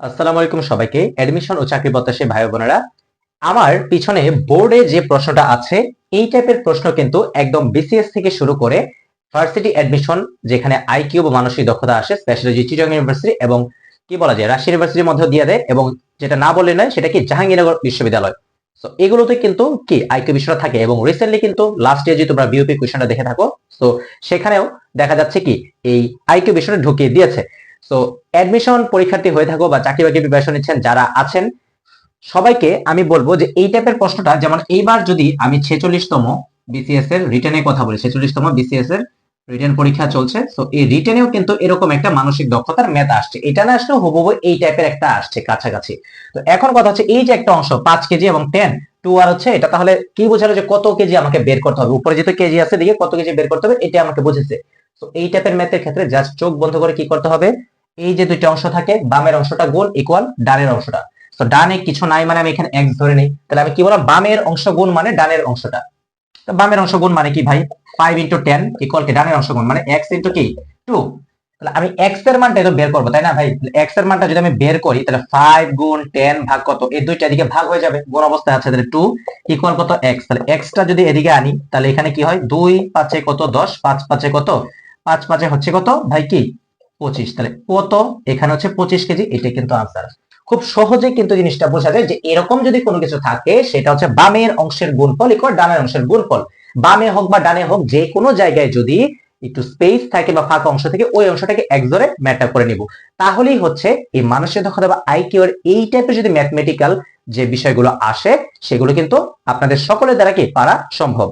আসসালামু আলাইকুম সবাইকে। অ্যাডমিশন ও চাকরি প্রত্যাশী ভাই বোনেরা, আমার পিছনে বোর্ডে যে প্রশ্নটা আছে, এই টাইপের প্রশ্ন কিন্তু একদম বিসিএস থেকে শুরু করে ভার্সিটি অ্যাডমিশন যেখানে আইকিউ বা মানসিক দক্ষতা আসে স্পেশালি চিটং ইউনিভার্সিটি এবং কি বলা যায়, রাজশাহী ইউনিভার্সিটির মধ্যে দিয়ে দেয় এবং যেটা না বলে নয়, সেটা কি জাহাঙ্গীরনগর বিশ্ববিদ্যালয়। তো এগুলোতে কিন্তু কি আইকিউ বিষয়টা থাকে এবং রিসেন্টলি কিন্তু লাস্ট ইয়ার যে তোমরা বিউপি কোয়েশনটা দেখে থাকো তো সেখানেও দেখা যাচ্ছে কি এই আইকিউ বিষয়টা ঢুকিয়ে দিয়েছে। তো অ্যাডমিশন পরীক্ষার্থী হয়ে থাকো বা চাকরি বাকরি প্রিপারেশন নিচ্ছেন যারা আছেন, সবাইকে আমি বলব যে এই টাইপের প্রশ্নটা যেমন এইবার যদি আমি ছেচল্লিশতম বিসিএস এর রিটেনের কথা বলি, ছেচল্লিশতম বিসিএস এর রিটেন পরীক্ষা চলছে তো এই রিটেনেও কিন্তু এরকম একটা মানসিক দক্ষতার ম্যাথ আসছে। এটা না আসলেও হুবহু এই টাইপের একটা আসছে কাছাকাছি। তো এখন কথা হচ্ছে এই যে একটা অংশ, পাঁচ কেজি এবং টেন টু আর হচ্ছে এটা, তাহলে কি বোঝালো যে কত কেজি আমাকে বের করতে হবে? উপরে যেহেতু কেজি আছে দিকে কত কেজি বের করতে হবে, এটা আমাকে বুঝেছে। তো এই টাইপের ম্যাথের ক্ষেত্রে জাস্ট চোখ বন্ধ করে কি করতে হবে? এই যে দুইটা অংশ থাকে, বামের অংশটা গুণ ইকুয়াল ডানের অংশটা। তো ডানে কিছু নাই মানে আমি এখানে এক্স ধরে নিই। তাহলে আমি কি বললাম? বামের অংশ গুণ মানে ডানের অংশটা। তো বামের অংশ গুণ মানে কি ভাই? ফাইভ ইন্টু টেন ইকুয়াল কি? ডানের অংশ গুণ মানে এক্স ইন্টু কি? টু তাহলে আমি এক্সের মানটা বের করব, তাই না ভাই? এক্সের মানটা যদি আমি বের করি, তাহলে ফাইভ গুণ টেন ভাগ কত? এই দুইটা এদিকে ভাগ হয়ে যাবে। গুণ অবস্থায় আছে তাহলে টু ইকুয়াল কত এক্স তাহলে এক্সটা যদি এদিকে আনি, তাহলে এখানে কি হয়? দুই পাঁচে কত? দশ। পাঁচ পাঁচে কত? পাঁচ পাঁচে হচ্ছে কত? ভাই কি? পঁচিশ। তাহলে কত? এখানে হচ্ছে পঁচিশ কেজি এটা কিন্তু আনসার খুব সহজে কিন্তু জিনিসটা বোঝা যায় যে এরকম যদি কোনো কিছু থাকে, সেটা হচ্ছে বামের অংশের গুণফল ইকুয়াল ডানের অংশের গুণফল। বামে হোক বা ডানে হোক, যে কোনো জায়গায় যদি একটু স্পেস থাকে বা ফাঁকা অংশ থেকে, ওই অংশটাকে এক জোরে ম্যাটার করে নিব। তাহলেই হচ্ছে এই মানসিক দক্ষতা বা আইকিউ এর এই টাইপের যদি ম্যাথমেটিক্যাল যে বিষয়গুলো আসে, সেগুলো কিন্তু আপনাদের সকলের দ্বারা কি পারা সম্ভব?